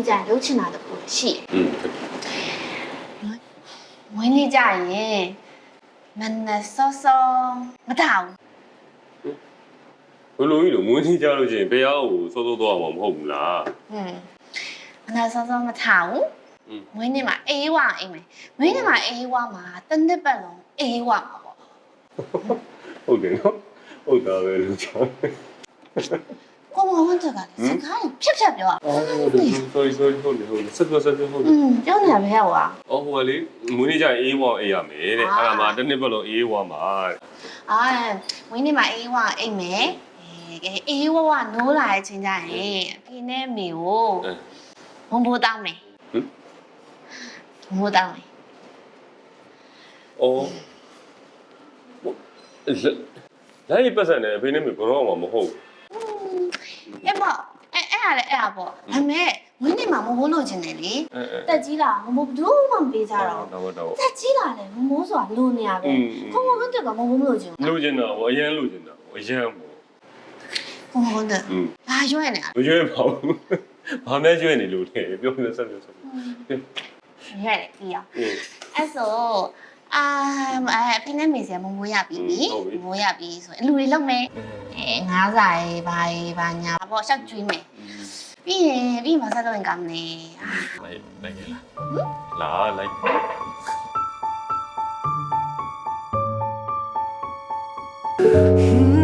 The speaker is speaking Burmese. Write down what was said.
နေ့ကျရင်လှုပ်ချင်တာတခုရှိတယ် อืม မွေးနေ့ကျရင်မနက်စောစောမတောင် ဘယ်လိုကြီးလို့မွေးနေ့ကြလို့ရှိရင်ဘယ်ရောက်ကိုစောစောတော့မှာမဟုတ်ဘူးလား ဟွန်းမနက်စောစောမတောင် อืม မွေးနေ့မှာအေးဝအိမ်မယ်မွေးနေ့မှာအေးဝမှာတစ်နှစ်ပတ်လုံးအေးဝမှာပေါ့ ဟုတ်တယ်နော်ဟုတ်တာပဲလို့ချောင်း ကိုမဝန်တကလည်းစကားဖြတ်ဖြတ်ပြောอ่ะ အော်ဟုတ်တယ် sorry sorry ဟုတ်တယ်ဟုတ်တယ်ဆက်ပြောဆက်ပြောဟုတ်တ อื ယ် มပြောနေတာပဲဟော အော်ဟိုကလေမွေးနေ့ကျရင်အေးဝအေးရမယ်တဲ့ အာ အဲ့ဒါမှတစ်နှစ်ပတ်လုံးအေးဝမှာတဲ့ အာမွေးနေ့မှာအေးဝအိမ်မယ်အဲကဲအေးဝဝနိုးလာတဲ့အချိန်ကျရင်အဖေနဲ့အမေကို အဲ ဘုံဘိုးတောင်းမယ် ဟမ် ဘုံဘိုးတောင်းမယ် အော်လိုက်ပတ်စံနဲ့အဖေနဲ့မဘရောမှာမဟုတ် အဲ့ ပေါ့အဲအဲ့ဟာလည်းအဲ့ဟာပေါ့ဒါပေမဲ့ဝင်းနေမှာမမိုးလို့ခြင်းတယ်လေအဲအဲတက်ကြီးလာမမိုးဘူးမှမပေးကြတော့တော့တော့တက်ကြီးလာလည်းမမိုးဆိုတာလိုနေရပဲခုံခုံကတက်ကမမိုးမလို့ခြင်းလို့ခြင်းတော့အရင်လို့ခြင်းတော့အရင်ပေါ့ခုံခုံတက်ဘာရွံ့နေလဲမရွံ့ပါဘူးဘာနဲ့ရွံ့နေလို့လဲပြောပြဆက်ပြောဆက်ပြောရွံ့တယ်ပြီးအောင်အဲ့ဆို အာအဖေနဲ့မေစီကမမိုးရပြီဟုတ်ပြီမမိုးရပြီဆိုရင်အလူတွေလုံးမယ်အဲငါးစာရေးဘာရေးဘာညာပေါ့ရှောက်ကျွေးမယ်ပြီးရင်ပြီးရင်မဆက်တော့ရင်ကောင်းလေအာ လိုက်လိုက်ရလားလာလိုက် Mm-hmm.